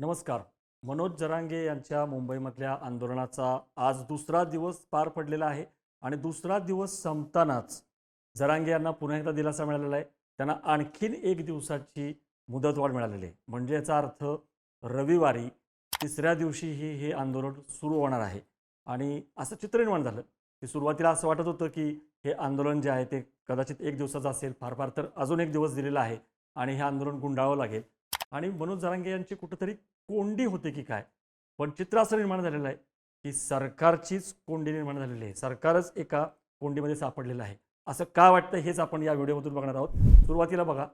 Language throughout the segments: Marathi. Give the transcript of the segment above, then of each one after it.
नमस्कार. मनोज जरांगे यांच्या मुंबईमधल्या आंदोलनाचा आज दुसरा दिवस पार पडलेला आहे आणि दुसरा दिवस संपतानाच जरांगे यांना पुन्हा एकदा दिलासा मिळालेला आहे. त्यांना आणखीन एक दिवसाची मुदतवाढ मिळालेली आहे. म्हणजे याचा अर्थ रविवारी तिसऱ्या दिवशीही हे आंदोलन सुरू होणार आहे. आणि असं चित्र निर्माण झालं. की सुरुवातीला असं वाटत होतं की हे आंदोलन जे आहे ते कदाचित एक दिवसाचं असेल. फार फार तर अजून एक दिवस दिलेला आहे आणि हे आंदोलन गुंडाळावं लागेल. आणि मनोज जरांगे यांची कुठंतरी कोंडी होते की काय? पण चित्र असं निर्माण झालेलं आहे की सरकारचीच कोंडी निर्माण झालेली आहे. सरकारच एका कोंडीमध्ये सापडलेलं आहे. असं का वाटतं हेच आपण या व्हिडिओमधून बघणार आहोत. सुरुवातीला बघा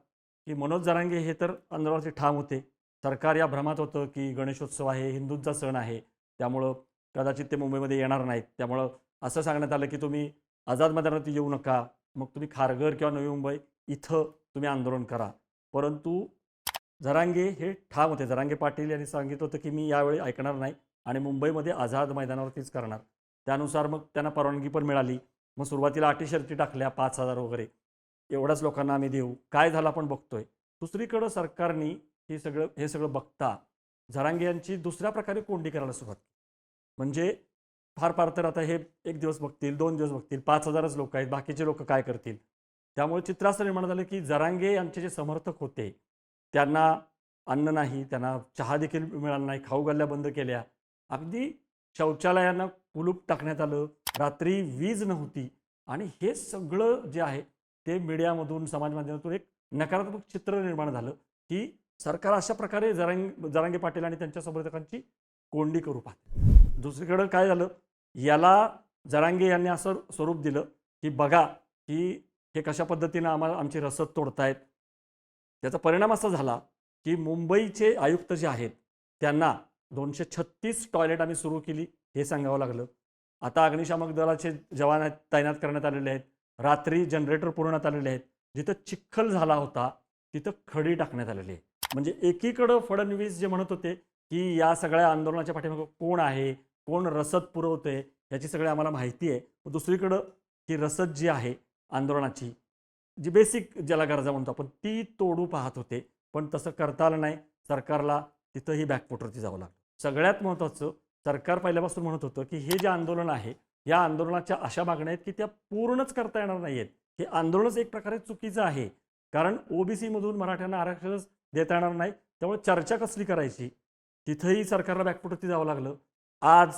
की मनोज जरांगे हे तर आंदोलनाचे ठाम होते. सरकार या भ्रमात होतं की गणेशोत्सव आहे हिंदूंचा सण आहे. त्यामुळं कदाचित ते मुंबईमध्ये येणार नाहीत. त्यामुळं असं सांगण्यात आलं की तुम्ही आझाद मैदानावरती येऊ नका. मग तुम्ही खारघर किंवा नवी मुंबई इथं तुम्ही आंदोलन करा. परंतु जरांगे हे ठाम होते. जरांगे पाटील यांनी सांगितलं होतं की मी यावेळी ऐकणार नाही आणि मुंबईमध्ये आझाद मैदानावरतीच करणार. त्यानुसार मग त्यांना परवानगी पण मिळाली. मग सुरुवातीला अटी शर्ती टाकल्या पाच हजार वगैरे. एवढ्याच लोकांना आम्ही देऊ. काय झालं आपण बघतोय. दुसरीकडं सरकारने हे सगळं हे सगळं बघता झरांगे यांची दुसऱ्या प्रकारे कोंडी करायला सुरुवात म्हणजे फार फार तर आता हे एक दिवस बघतील दोन दिवस बघतील पाच हजारच लोक आहेत बाकीचे लोक काय करतील? त्यामुळे चित्र निर्माण झालं की जरांगे यांचे जे समर्थक होते त्यांना अन्न नाही त्यांना चहा देखील मिळाला नाही खाऊ गल्ल्या बंद केल्या. अगदी शौचालयांना कुलूप टाकण्यात आलं. रात्री वीज नव्हती. आणि हे सगळं जे आहे ते मीडियामधून समाज माध्यमातून एक नकारात्मक चित्र निर्माण झालं की सरकार अशा प्रकारे जरांग जरांगे पाटील आणि त्यांच्या समर्थकांची कोंडी करू पाहते. दुसरीकडं काय झालं? याला जरांगे यांनी असं स्वरूप दिलं की बघा की हे कशा पद्धतीनं आम्हाला आमची रसद तोडतायत त्याचा परिणाम असा झाला की मुंबईचे आयुक्त जे आहेत त्यांना दोनशे छत्तीस टॉयलेट आम्ही सुरू केली हे सांगावं लागलं. आता अग्निशामक दलाचे जवान तैनात करण्यात आलेले आहेत. रात्री जनरेटर पुरवण्यात आलेले आहेत. जिथं चिखल झाला होता तिथं खडी टाकण्यात आलेली आहे म्हणजे एकीकडं फडणवीस जे म्हणत होते की या सगळ्या आंदोलनाच्या पाठीमागं कोण आहे कोण रसद पुरवते याची सगळी आम्हाला माहिती आहे. दुसरीकडं ही रसद जी आहे आंदोलनाची जी बेसिक ज्याला गरजा म्हणतो आपण ती तोडू पाहत होते. पण तसं करता आलं नाही. सरकारला तिथंही बॅकफुटवरती जावं लागलं. सगळ्यात महत्त्वाचं सरकार पहिल्यापासून म्हणत होतं की हे जे आंदोलन आहे या आंदोलनाच्या अशा मागण्या आहेत की त्या पूर्णच करता येणार नाही आहेत. हे आंदोलनच एक प्रकारे चुकीचं आहे. कारण ओबीसीमधून मराठ्यांना आरक्षणच देता येणार नाही. त्यामुळे चर्चा कसली करायची? तिथंही सरकारला बॅकफुटवरती जावं लागलं. आज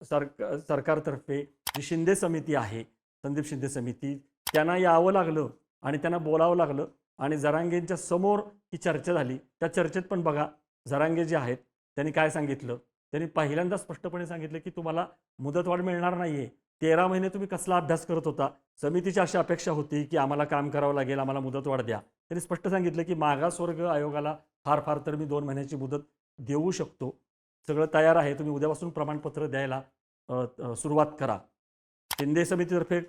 सर सरकारतर्फे जी शिंदे समिती आहे संदीप शिंदे समिती त्यांना यावं लागलं. आणि त्यांना बोलावं लागलं आणि जरांगेंच्या समोर ही चर्चा झाली. त्या चर्चेत पण बघा जरांगे जे आहेत त्यांनी काय सांगितलं? त्यांनी पहिल्यांदा स्पष्टपणे सांगितलं की तुम्हाला मुदतवाढ मिळणार नाही आहे तेरा महिने तुम्ही कसला अभ्यास करत होता? समितीची अशी अपेक्षा होती की आम्हाला काम करावं लागेल आम्हाला मुदतवाढ द्या. त्यांनी स्पष्ट सांगितलं की मागासवर्ग आयोगाला फार फार तर मी दोन महिन्याची मुदत देऊ शकतो. सगळं तयार आहे तुम्ही उद्यापासून प्रमाणपत्र द्यायला सुरुवात करा. शिंदे समितीतर्फे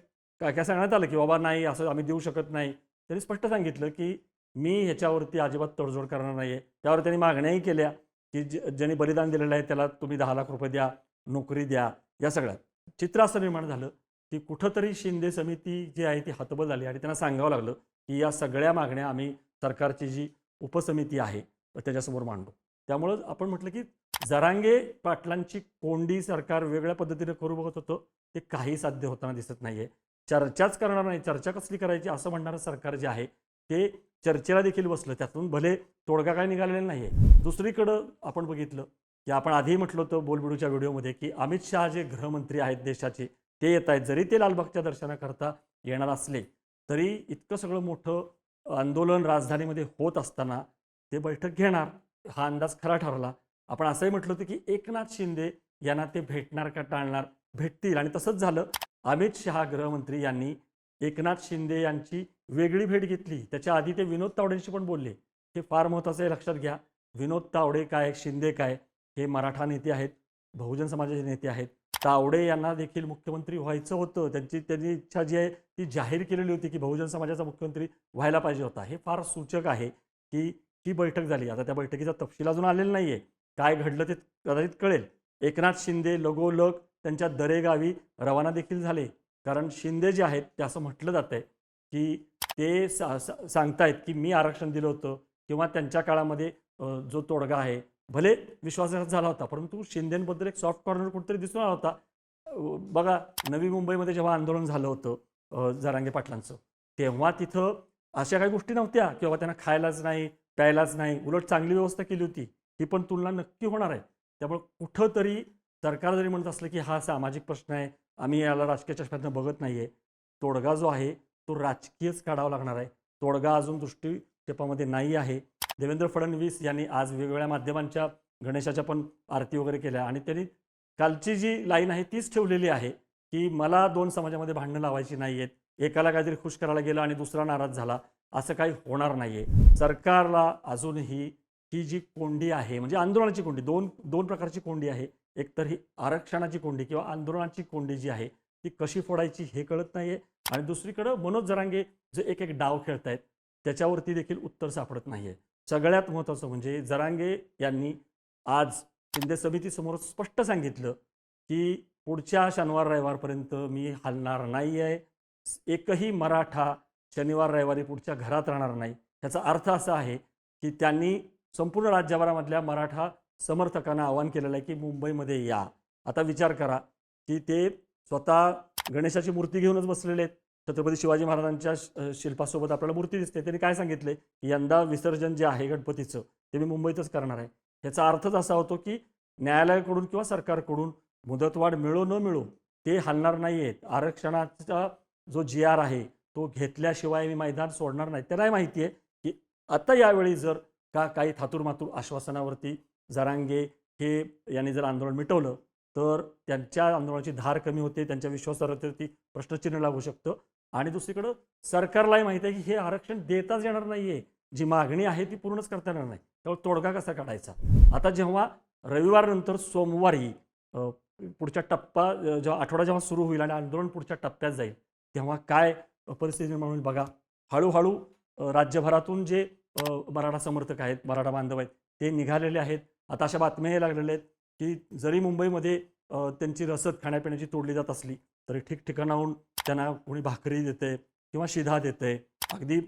काय काय सांगण्यात आलं की बाबा नाही असं आम्ही देऊ शकत नाही. त्यांनी स्पष्ट सांगितलं की मी ह्याच्यावरती अजिबात तडजोड करणार नाही आहे त्यावर त्यांनी मागण्याही केल्या की ज्यांनी बलिदान दिलेलं आहे त्याला तुम्ही दहा लाख रुपये द्या नोकरी द्या या सगळ्यात. चित्र असं निर्माण झालं की कुठंतरी शिंदे समिती जी आहे ती हतबल झाली आणि त्यांना सांगावं लागलं की या सगळ्या मागण्या आम्ही सरकारची जी उपसमिती आहे त्याच्यासमोर मांडू. त्यामुळं आपण म्हटलं की जरांगे पाटलांची कोंडी सरकार वेगळ्या पद्धतीने करू बघत होतं ते काही साध्य होताना दिसत नाही आहे चर्चाच करणार नाही चर्चा कसली करायची असं म्हणणारं सरकार जे आहे ते चर्चेला देखील बसलं. त्यातून भले तोडगा काय निघालेला नाही आहे दुसरीकडं आपण बघितलं की आपण आधी म्हटलं होतं बोलबिडूच्या व्हिडिओमध्ये की अमित शहा जे गृहमंत्री आहेत देशाचे ते येत आहेत. जरी ते लालबागच्या दर्शनाकरता येणार असले तरी इतकं सगळं मोठं आंदोलन राजधानीमध्ये होत असताना ते बैठक घेणार हा अंदाज खरा ठरला. आपण असंही म्हटलं होतं की एकनाथ शिंदे यांना ते भेटणार का टाळणार? भेटतील. आणि तसंच झालं. अमित शहा गृहमंत्री यांनी एकनाथ शिंदे यांची वेगळी भेट घेतली. त्याच्या आधी ते विनोद तावडेंशी पण बोलले. हे फार महत्त्वाचं आहे लक्षात घ्या. विनोद तावडे काय शिंदे काय हे मराठा नेते आहेत बहुजन समाजाचे नेते आहेत. तावडे यांना देखील मुख्यमंत्री व्हायचं होतं. त्यांची त्यांची इच्छा जी आहे ती जाहीर केलेली होती की बहुजन समाजाचा मुख्यमंत्री व्हायला पाहिजे होता. हे फार सूचक आहे की ही बैठक झाली. आता त्या बैठकीचा तपशील अजून आलेला नाही आहे काय घडलं ते कदाचित कळेल. एकनाथ शिंदे लगोलग त्यांच्या दरेगावी रवाना देखील झाले. कारण शिंदे जे आहेत ते असं म्हटलं जातं आहे की ते सा सांगतायत की मी आरक्षण दिलं होतं किंवा त्यांच्या काळामध्ये जो तोडगा आहे भले विश्वासघात झाला होता परंतु शिंदेबद्दल एक सॉफ्ट कॉर्नर कुठेतरी दिसून आला होता. बघा नवी मुंबईमध्ये जेव्हा आंदोलन झालं होतं जरांगे पाटलांचं तेव्हा तिथं अशा काही गोष्टी नव्हत्या की बाबा त्यांना खायलाच नाही प्यायलाच नाही उलट चांगली व्यवस्था केली होती. ही पण तुलना नक्की होणार आहे. त्यामुळे कुठंतरी सरकार जरी म्हणत असलं की हा सामाजिक प्रश्न आहे आम्ही याला राजकीय चष्म्यातनं बघत नाही आहे तोडगा जो आहे तो राजकीयच काढावा लागणार आहे. तोडगा अजून दृष्टिक्षेपामध्ये नाही आहे. देवेंद्र फडणवीस यांनी आज वेगवेगळ्या माध्यमांच्या गणेशाच्या पण आरती वगैरे केल्या आणि त्यांनी कालची जी लाईन आहे तीच ठेवलेली आहे की मला दोन समाजामध्ये भांडणं लावायची नाही आहेत एकाला काहीतरी खुश करायला गेलं आणि दुसरा नाराज झाला. असं काही होणार नाही आहे सरकारला अजूनही ही जी कोंडी आहे म्हणजे आंदोलनाची कोंडी दोन दोन प्रकारची कोंडी आहे. एकतर ही आरक्षणाची कोंडी किंवा आंदोलनाची कोंडी जी आहे ती कशी फोडायची हे कळत नाही आहे आणि दुसरीकडं मनोज जरांगे जे एक एक डाव खेळतायत त्याच्यावरती देखील उत्तर सापडत नाही आहे सगळ्यात महत्त्वाचं म्हणजे जरांगे यांनी आज शिंदे समितीसमोर स्पष्ट सांगितलं की पुढच्या शनिवार रविवारपर्यंत मी हलणार नाही आहे एकही मराठा शनिवार रविवारी पुढच्या घरात राहणार नाही. ह्याचा अर्थ असा आहे की त्यांनी संपूर्ण राज्यभरामधल्या मराठा समर्थकांना आवाहन केलेलं आहे की मुंबईमध्ये या. आता विचार करा की ते स्वतः गणेशाची मूर्ती घेऊनच बसलेले आहेत. छत्रपती शिवाजी महाराजांच्या श- शिल्पासोबत आपल्याला मूर्ती दिसते. त्यांनी काय सांगितले? यंदा विसर्जन जे आहे गणपतीचं ते मी मुंबईतच करणार आहे. ह्याचा अर्थच असा होतो की न्यायालयाकडून किंवा सरकारकडून मुदतवाढ मिळो न मिळो ते हलणार नाही आहेत. आरक्षणाचा जो जी आर आहे तो घेतल्याशिवाय मी मैदान सोडणार नाही. त्यालाही माहिती आहे की आता यावेळी जर का काही थातूरमातूर आश्वासनावरती जरांगे हे यांनी जर आंदोलन मिटवलं तर त्यांच्या आंदोलनाची धार कमी होते त्यांच्या विश्वासार्हतेवरती प्रश्नचिन्ह लागू शकतं. आणि दुसरीकडं सरकारलाही माहिती आहे की हे आरक्षण देताच येणार नाही आहे जी मागणी आहे ती पूर्णच करता येणार नाही. त्यामुळे तोडगा कसा काढायचा? आता जेव्हा रविवारनंतर सोमवारी पुढच्या टप्पा जेव्हा आठवडा जेव्हा सुरू होईल आणि आंदोलन पुढच्या टप्प्यात जाईल तेव्हा काय परिस्थिती निर्माण होईल बघा. हळूहळू राज्यभरातून जे मराठा समर्थक आहेत मराठा बांधव आहेत ते निघालेले आहेत. आता अशा बातम्याही लागलेल्या आहेत की जरी मुंबईमध्ये त्यांची रसद खाण्यापिण्याची तोडली जात असली तरी ठिकठिकाणाहून त्यांना कोणी भाकरी देते किंवा शिधा देते अगदी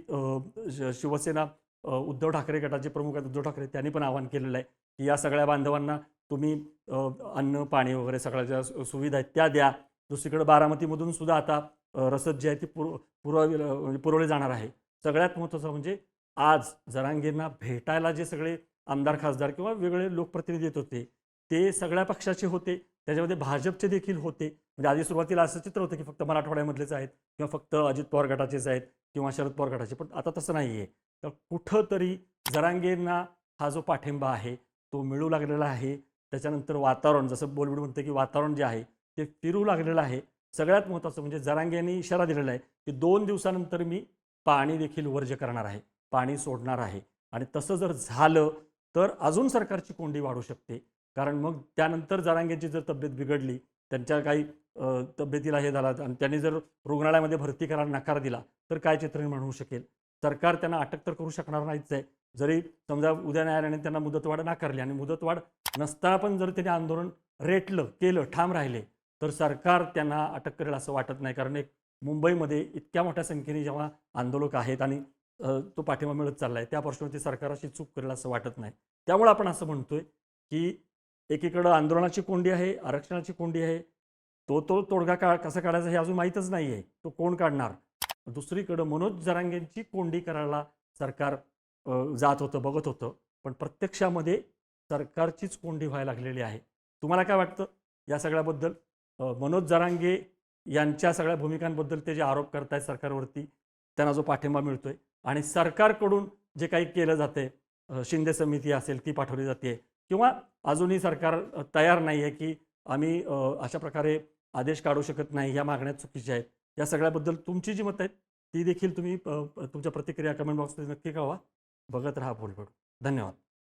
श- शिवसेना उद्धव ठाकरे गटाचे प्रमुख आहेत उद्धव ठाकरे त्यांनी पण आवाहन केलेलं आहे की या सगळ्या बांधवांना तुम्ही अन्न पाणी वगैरे सगळ्या ज्या सुविधा आहेत त्या द्या. दुसरीकडे बारामतीमधून सुद्धा आता रसद जी आहे ती पुर पुरवली म्हणजे पुरवली जाणार आहे. सगळ्यात महत्त्वाचं म्हणजे आज जरांगींना भेटायला जे सगळे आमदार खासदार किंवा वेगळे लोकप्रतिनिधी येत होते. ते सगळ्या पक्षाचे होते. त्याच्यामध्ये भाजपचे देखील होते. म्हणजे आधी सुरुवातीला असं चित्र होतं की फक्त मराठवाड्यामधलेच आहेत किंवा फक्त अजित पवार गटाचेच आहेत किंवा शरद पवार गटाचे पण आता तसं नाही आहे तर कुठंतरी जरांगेंना हा जो पाठिंबा आहे तो मिळू लागलेला आहे. त्याच्यानंतर वातावरण जसं बोलबीड म्हणतं की वातावरण जे आहे ते फिरू लागलेलं आहे. सगळ्यात महत्त्वाचं म्हणजे जरांगे यांनी इशारा दिलेला आहे की दोन दिवसानंतर मी पाणी देखील वर्ज करणार आहे. पाणी सोडणार आहे. आणि तसं जर झालं तर अजून सरकारची कोंडी वाढू शकते. कारण मग त्यानंतर जरांगेची जर तब्येत बिघडली त्यांच्या काही तब्येतीला हे झाला आणि त्यांनी जर रुग्णालयामध्ये भरती करायला नकार दिला तर काय चित्र निर्माण होऊ शकेल? सरकार त्यांना अटक तर करू शकणार नाहीच आहे. जरी समजा उद्या न्यायालयाने त्यांना मुदतवाढ नाकारली आणि मुदतवाढ नसताना पण जर त्यांनी आंदोलन रेटलं केलं ठाम राहिले तर सरकार त्यांना अटक करेल असं वाटत नाही. कारण एक मुंबईमध्ये इतक्या मोठ्या संख्येने जेव्हा आंदोलक आहेत आणि तो पाठिंबा मिळत चालला आहे त्या पार्श्वभूमीवरती सरकार अशी चूक करेल असं वाटत नाही. त्यामुळे आपण असं म्हणतोय की एकीकडं आंदोलनाची कोंडी आहे आरक्षणाची कोंडी आहे. तो तो तोडगा का कसा काढायचा हे अजून माहीतच नाही आहे तो कोण काढणार? दुसरीकडं मनोज जरांगेंची कोंडी करायला सरकार जात होतं बघत होतं. पण प्रत्यक्षामध्ये सरकारचीच कोंडी व्हायला लागलेली आहे. तुम्हाला काय वाटतं या सगळ्याबद्दल? मनोज जरांगे यांच्या सगळ्या भूमिकांबद्दल ते जे आरोप करतायत सरकारवरती त्यांना जो पाठिंबा मिळतोय आणि सरकारकडून जे काही केलं जाते शिंदे समिती असेल ती पाठवली जाते किंवा अजूनही सरकार तयार नाही आहे की आम्ही अशा प्रकारे आदेश काढू शकत नाही या मागण्या चुकीच्या आहेत. या सगळ्याबद्दल तुमची जी मतं आहेत ती देखील तुम्ही तुमच्या प्रतिक्रिया कमेंट बॉक्समध्ये नक्की कळवा. बघत राहा बोलबड धन्यवाद.